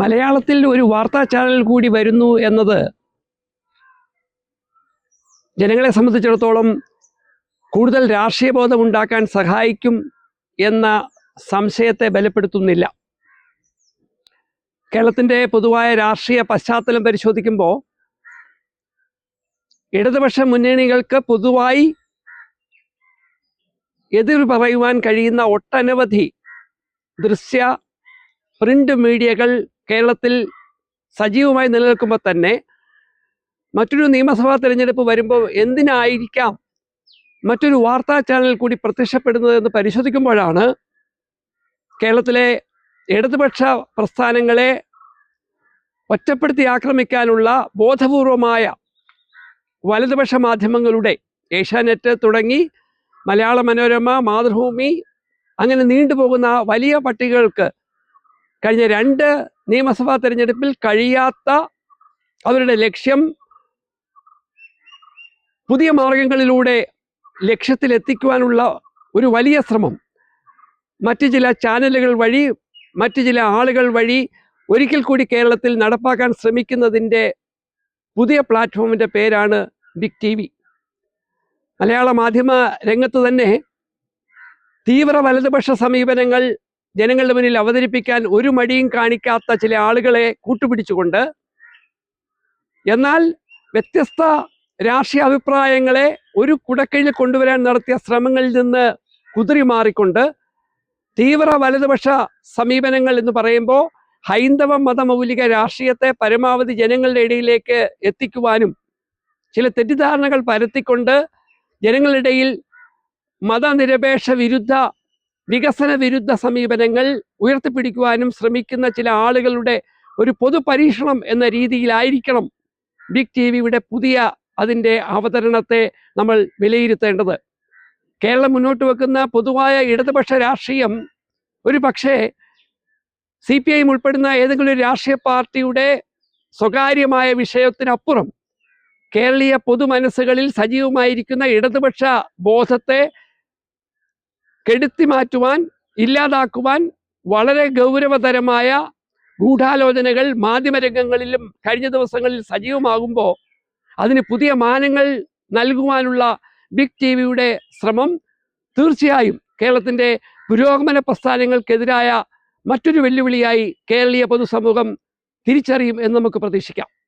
മലയാളത്തിൽ ഒരു വാർത്താ ചാനൽ കൂടി വരുന്നു എന്നത് ജനങ്ങളെ സംബന്ധിച്ചിടത്തോളം കൂടുതൽ രാഷ്ട്രീയബോധം ബോധമുണ്ടാക്കാൻ സഹായിക്കും എന്ന സംശയത്തെ ബലപ്പെടുത്തുന്നില്ല. കേരളത്തിന്റെ പൊതുവായ രാഷ്ട്രീയ പശ്ചാത്തലം പരിശോധിക്കുമ്പോൾ ഇടതുപക്ഷ മുന്നണികൾക്ക് പൊതുവായി എതിർ പറയുവാൻ കഴിയുന്ന ഒട്ടനവധി ദൃശ്യ പ്രിന്റ് മീഡിയകൾ കേരളത്തിൽ സജീവമായി നിലനിൽക്കുമ്പോൾ തന്നെ മറ്റൊരു നിയമസഭാ തെരഞ്ഞെടുപ്പ് വരുമ്പോൾ എന്തിനായിരിക്കാം മറ്റൊരു വാർത്താ ചാനൽ കൂടി പ്രത്യക്ഷപ്പെടുന്നത് എന്ന് പരിശോധിക്കുമ്പോഴാണ് കേരളത്തിലെ ഇടതുപക്ഷ പ്രസ്ഥാനങ്ങളെ ഒറ്റപ്പെടുത്തി ആക്രമിക്കാനുള്ള ബോധപൂർവമായ വലതുപക്ഷ മാധ്യമങ്ങളുടെ ഏഷ്യാനെറ്റ് തുടങ്ങി മലയാള മനോരമ മാതൃഭൂമി അങ്ങനെ നീണ്ടുപോകുന്ന വലിയ പട്ടികകൾക്ക് കഴിഞ്ഞ രണ്ട് നിയമസഭാ തെരഞ്ഞെടുപ്പിൽ കഴിയാത്ത അവരുടെ ലക്ഷ്യം പുതിയ മാർഗങ്ങളിലൂടെ ലക്ഷ്യത്തിലെത്തിക്കുവാനുള്ള ഒരു വലിയ ശ്രമം. മറ്റ് ചില ചാനലുകൾ വഴി മറ്റ് ചില ആളുകൾ വഴി ഒരിക്കൽ കൂടി കേരളത്തിൽ നടപ്പാക്കാൻ ശ്രമിക്കുന്നതിന്റെ പുതിയ പ്ലാറ്റ്ഫോമിന്റെ പേരാണ് ബിഗ് ടി വി മലയാള മാധ്യമ രംഗത്ത് തന്നെ തീവ്ര വലതുപക്ഷ സമീപനങ്ങൾ ജനങ്ങളുടെ മുന്നിൽ അവതരിപ്പിക്കാൻ ഒരു മടിയും കാണിക്കാത്ത ചില ആളുകളെ കൂട്ടുപിടിച്ചുകൊണ്ട് എന്നാൽ വ്യത്യസ്ത രാഷ്ട്രീയ അഭിപ്രായങ്ങളെ ഒരു കുടക്കീഴിൽ കൊണ്ടുവരാൻ നടത്തിയ ശ്രമങ്ങളിൽ നിന്ന് കുതിരി മാറിക്കൊണ്ട് തീവ്ര വലതുപക്ഷ സമീപനങ്ങൾ എന്ന് പറയുമ്പോൾ ഹൈന്ദവ മതമൗലിക രാഷ്ട്രീയത്തെ പരമാവധി ജനങ്ങളുടെ ഇടയിലേക്ക് എത്തിക്കുവാനും ചില തെറ്റിദ്ധാരണകൾ പരത്തിക്കൊണ്ട് ജനങ്ങളുടെ ഇടയിൽ മതനിരപേക്ഷ വിരുദ്ധ വികസന വിരുദ്ധ സമീപനങ്ങൾ ഉയർത്തിപ്പിടിക്കുവാനും ശ്രമിക്കുന്ന ചില ആളുകളുടെ ഒരു പൊതു പരീക്ഷണം എന്ന രീതിയിലായിരിക്കണം ബിഗ് ടി വിയുടെ പുതിയ അതിന്റെ അവതരണത്തെ നമ്മൾ വിലയിരുത്തേണ്ടത്. കേരളം മുന്നോട്ട് വെക്കുന്ന പൊതുവായ ഇടതുപക്ഷ രാഷ്ട്രീയം ഒരു പക്ഷേ സി പി ഐ ഉൾപ്പെടുന്ന ഏതെങ്കിലും ഒരു രാഷ്ട്രീയ പാർട്ടിയുടെ സ്വകാര്യമായ വിഷയത്തിനപ്പുറം കേരളീയ പൊതുമനസ്സുകളിൽ സജീവമായിരിക്കുന്ന ഇടതുപക്ഷ ബോധത്തെ കെടുത്തി മാറ്റുവാൻ ഇല്ലാതാക്കുവാൻ വളരെ ഗൗരവതരമായ ഗൂഢാലോചനകൾ മാധ്യമരംഗങ്ങളിലും കഴിഞ്ഞ ദിവസങ്ങളിൽ സജീവമാകുമ്പോൾ അതിന് പുതിയ മാനങ്ങൾ നൽകുവാനുള്ള ബിഗ് ടി വിയുടെ ശ്രമം തീർച്ചയായും കേരളത്തിന്റെ പുരോഗമന പ്രസ്ഥാനങ്ങൾക്കെതിരായ മറ്റൊരു വെല്ലുവിളിയായി കേരളീയ പൊതുസമൂഹം തിരിച്ചറിയും എന്ന് നമുക്ക് പ്രതീക്ഷിക്കാം.